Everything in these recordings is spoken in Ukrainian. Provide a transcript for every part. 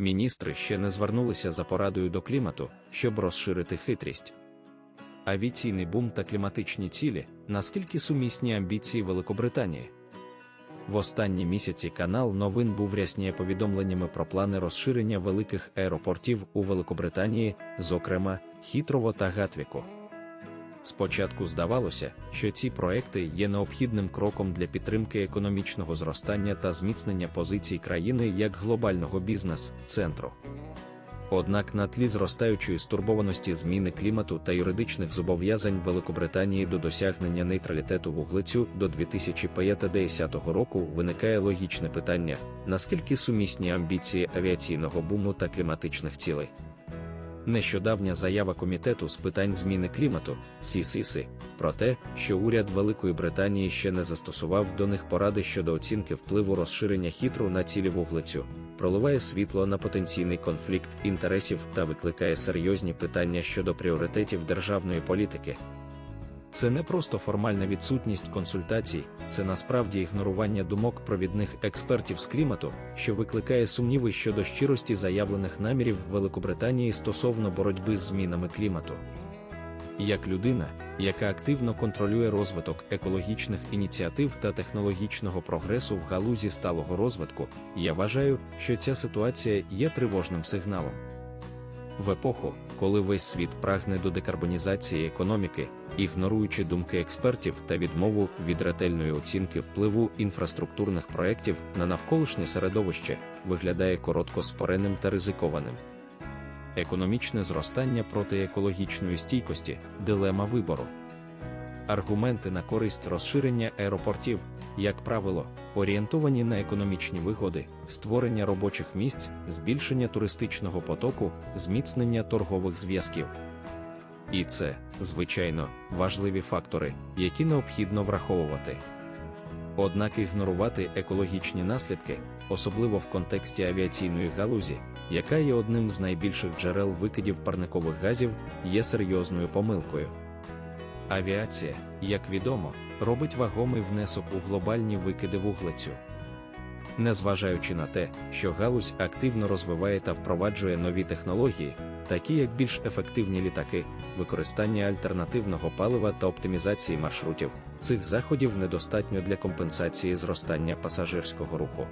Міністри ще не звернулися за порадою до клімату, щоб розширити хитрість. Авіаційний бум та кліматичні цілі, наскільки сумісні амбіції Великобританії. В останні місяці канал новин був рясніє повідомленнями про плани розширення великих аеропортів у Великобританії, зокрема Хітрово та Гатвіку. Спочатку здавалося, що ці проекти є необхідним кроком для підтримки економічного зростання та зміцнення позицій країни як глобального бізнес-центру. Однак на тлі зростаючої стурбованості зміни клімату та юридичних зобов'язань Великобританії до досягнення нейтралітету вуглецю до 2050 року виникає логічне питання, наскільки сумісні амбіції авіаційного буму та кліматичних цілей. Нещодавня заява комітету з питань зміни клімату СІСІСИ про те, що уряд Великої Британії ще не застосував до них поради щодо оцінки впливу розширення хітру на цілі вуглецю, проливає світло на потенційний конфлікт інтересів та викликає серйозні питання щодо пріоритетів державної політики. Це не просто формальна відсутність консультацій, це насправді ігнорування думок провідних експертів з клімату, що викликає сумніви щодо щирості заявлених намірів Великобританії стосовно боротьби з змінами клімату. Як людина, яка активно контролює розвиток екологічних ініціатив та технологічного прогресу в галузі сталого розвитку, я вважаю, що ця ситуація є тривожним сигналом. В епоху, коли весь світ прагне до декарбонізації економіки, ігноруючи думки експертів та відмову від ретельної оцінки впливу інфраструктурних проєктів на навколишнє середовище, виглядає короткоспореним та ризикованим. Економічне зростання проти екологічної стійкості дилема вибору. Аргументи на користь розширення аеропортів, як правило, орієнтовані на економічні вигоди, створення робочих місць, збільшення туристичного потоку, зміцнення торгових зв'язків. І це, звичайно, важливі фактори, які необхідно враховувати. Однак ігнорувати екологічні наслідки, особливо в контексті авіаційної галузі, яка є одним з найбільших джерел викидів парникових газів, є серйозною помилкою. Авіація, як відомо, робить вагомий внесок у глобальні викиди вуглецю. Незважаючи на те, що галузь активно розвиває та впроваджує нові технології, такі як більш ефективні літаки, використання альтернативного палива та оптимізації маршрутів, цих заходів недостатньо для компенсації зростання пасажирського руху.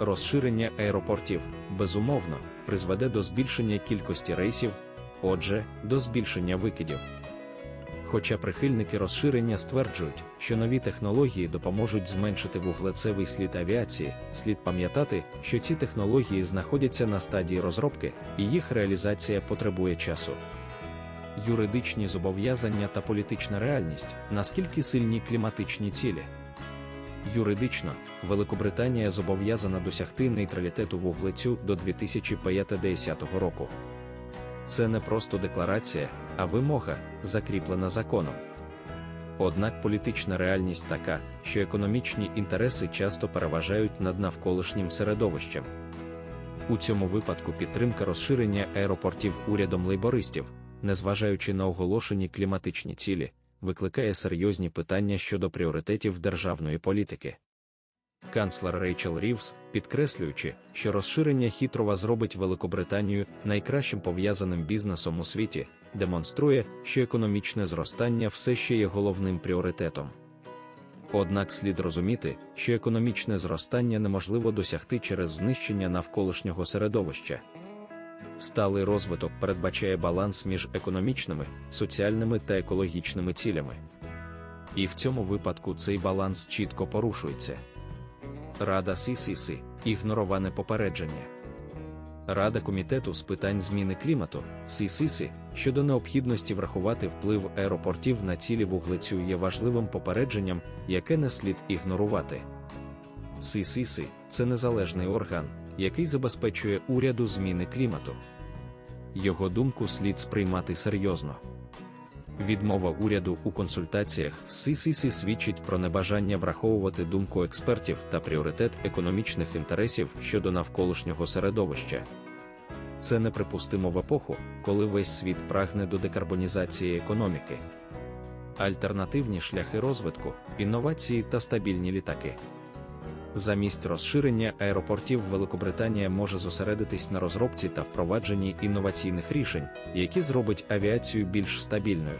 Розширення аеропортів, безумовно, призведе до збільшення кількості рейсів, отже, до збільшення викидів. Хоча прихильники розширення стверджують, що нові технології допоможуть зменшити вуглецевий слід авіації, слід пам'ятати, що ці технології знаходяться на стадії розробки, і їх реалізація потребує часу. Юридичні зобов'язання та політична реальність наскільки сильні кліматичні цілі. Юридично, Великобританія зобов'язана досягти нейтралітету вуглецю до 2050 року. Це не просто декларація, а вимога, закріплена законом. Однак політична реальність така, що економічні інтереси часто переважають над навколишнім середовищем. У цьому випадку підтримка розширення аеропортів урядом лейбористів, незважаючи на оголошені кліматичні цілі, викликає серйозні питання щодо пріоритетів державної політики. Канцлер Рейчел Рівс, підкреслюючи, що розширення хитрова зробить Великобританію найкращим пов'язаним бізнесом у світі, демонструє, що економічне зростання все ще є головним пріоритетом. Однак слід розуміти, що економічне зростання неможливо досягти через знищення навколишнього середовища. Сталий розвиток передбачає баланс між економічними, соціальними та екологічними цілями. І в цьому випадку цей баланс чітко порушується. Рада СІСІСИ ігнороване попередження. Рада комітету з питань зміни клімату СІСІСИ щодо необхідності врахувати вплив аеропортів на цілі вуглецю є важливим попередженням, яке не слід ігнорувати. СІСІСИ це незалежний орган, який забезпечує уряду зміни клімату. Його думку слід сприймати серйозно. Відмова уряду у консультаціях з СИСІСі свідчить про небажання враховувати думку експертів та пріоритет економічних інтересів щодо навколишнього середовища. Це неприпустимо в епоху, коли весь світ прагне до декарбонізації економіки. Альтернативні шляхи розвитку, інновації та стабільні літаки. Замість розширення аеропортів Великобританія може зосередитись на розробці та впровадженні інноваційних рішень, які зробить авіацію більш стабільною.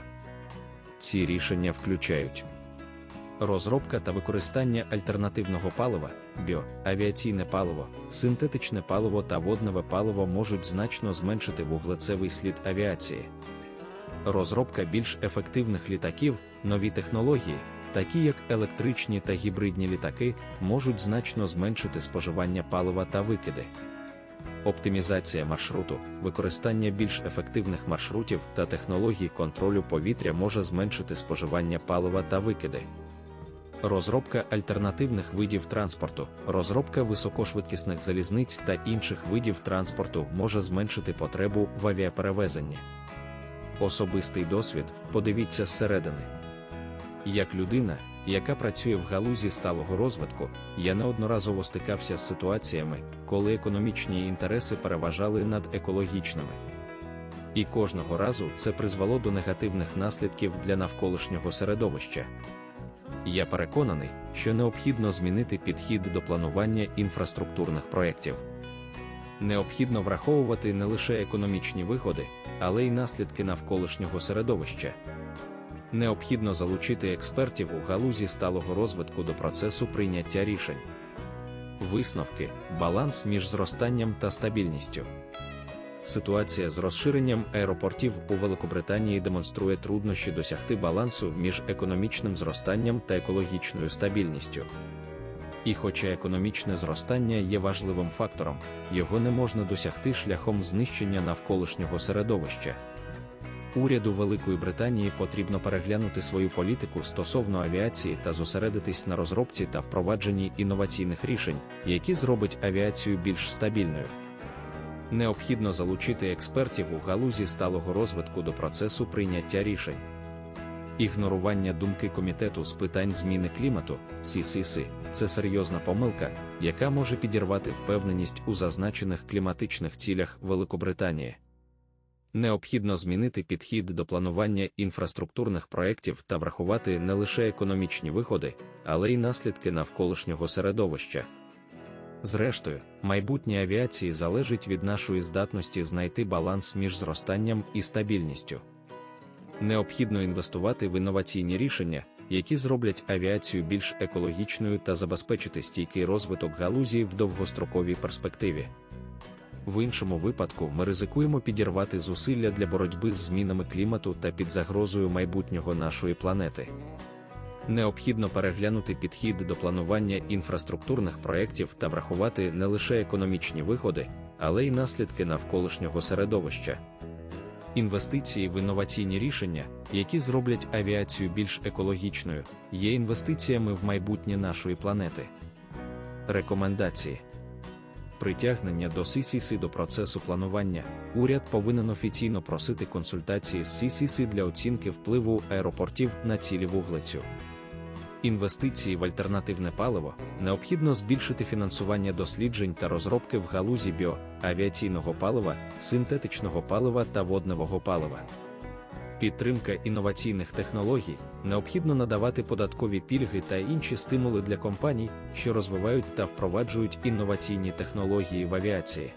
Ці рішення включають розробка та використання альтернативного палива, біо, авіаційне паливо, синтетичне паливо та водневе паливо можуть значно зменшити вуглецевий слід авіації. Розробка більш ефективних літаків, нові технології, такі як електричні та гібридні літаки, можуть значно зменшити споживання палива та викиди. Оптимізація маршруту, використання більш ефективних маршрутів та технологій контролю повітря може зменшити споживання палива та викиди. Розробка альтернативних видів транспорту, розробка високошвидкісних залізниць та інших видів транспорту може зменшити потребу в авіаперевезенні. Особистий досвід подивіться зсередини. Як людина, яка працює в галузі сталого розвитку, я неодноразово стикався з ситуаціями, коли економічні інтереси переважали над екологічними. І кожного разу це призвело до негативних наслідків для навколишнього середовища. Я переконаний, що необхідно змінити підхід до планування інфраструктурних проєктів. Необхідно враховувати не лише економічні вигоди, але й наслідки навколишнього середовища. Необхідно залучити експертів у галузі сталого розвитку до процесу прийняття рішень. Висновки, баланс між зростанням та стабільністю. Ситуація з розширенням аеропортів у Великобританії демонструє труднощі досягти балансу між економічним зростанням та екологічною стабільністю. І хоча економічне зростання є важливим фактором, його не можна досягти шляхом знищення навколишнього середовища. Уряду Великої Британії потрібно переглянути свою політику стосовно авіації та зосередитись на розробці та впровадженні інноваційних рішень, які зробить авіацію більш стабільною. Необхідно залучити експертів у галузі сталого розвитку до процесу прийняття рішень. Ігнорування думки комітету з питань зміни клімату CCC – це серйозна помилка, яка може підірвати впевненість у зазначених кліматичних цілях Великобританії. Необхідно змінити підхід до планування інфраструктурних проєктів та врахувати не лише економічні виходи, але й наслідки навколишнього середовища. Зрештою, майбутнє авіації залежить від нашої здатності знайти баланс між зростанням і стабільністю. Необхідно інвестувати в інноваційні рішення, які зроблять авіацію більш екологічною та забезпечити стійкий розвиток галузі в довгостроковій перспективі. В іншому випадку ми ризикуємо підірвати зусилля для боротьби з змінами клімату та під загрозою майбутнього нашої планети. Необхідно переглянути підхід до планування інфраструктурних проєктів та врахувати не лише економічні вигоди, але й наслідки навколишнього середовища. Інвестиції в інноваційні рішення, які зроблять авіацію більш екологічною, є інвестиціями в майбутнє нашої планети. Рекомендації притягнення до CCC до процесу планування, уряд повинен офіційно просити консультації з CCC для оцінки впливу аеропортів на цілі вуглецю. Інвестиції в альтернативне паливо необхідно збільшити фінансування досліджень та розробки в галузі біо, авіаційного палива, синтетичного палива та водневого палива. Підтримка інноваційних технологій необхідно надавати податкові пільги та інші стимули для компаній, що розвивають та впроваджують інноваційні технології в авіації.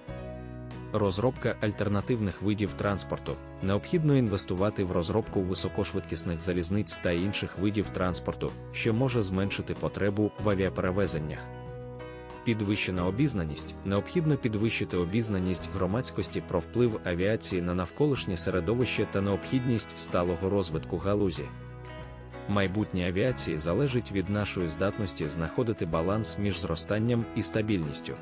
Розробка альтернативних видів транспорту необхідно інвестувати в розробку високошвидкісних залізниць та інших видів транспорту, що може зменшити потребу в авіаперевезеннях. Підвищена обізнаність необхідно підвищити обізнаність громадськості про вплив авіації на навколишнє середовище та необхідність сталого розвитку галузі. Майбутнє авіації залежить від нашої здатності знаходити баланс між зростанням і стабільністю.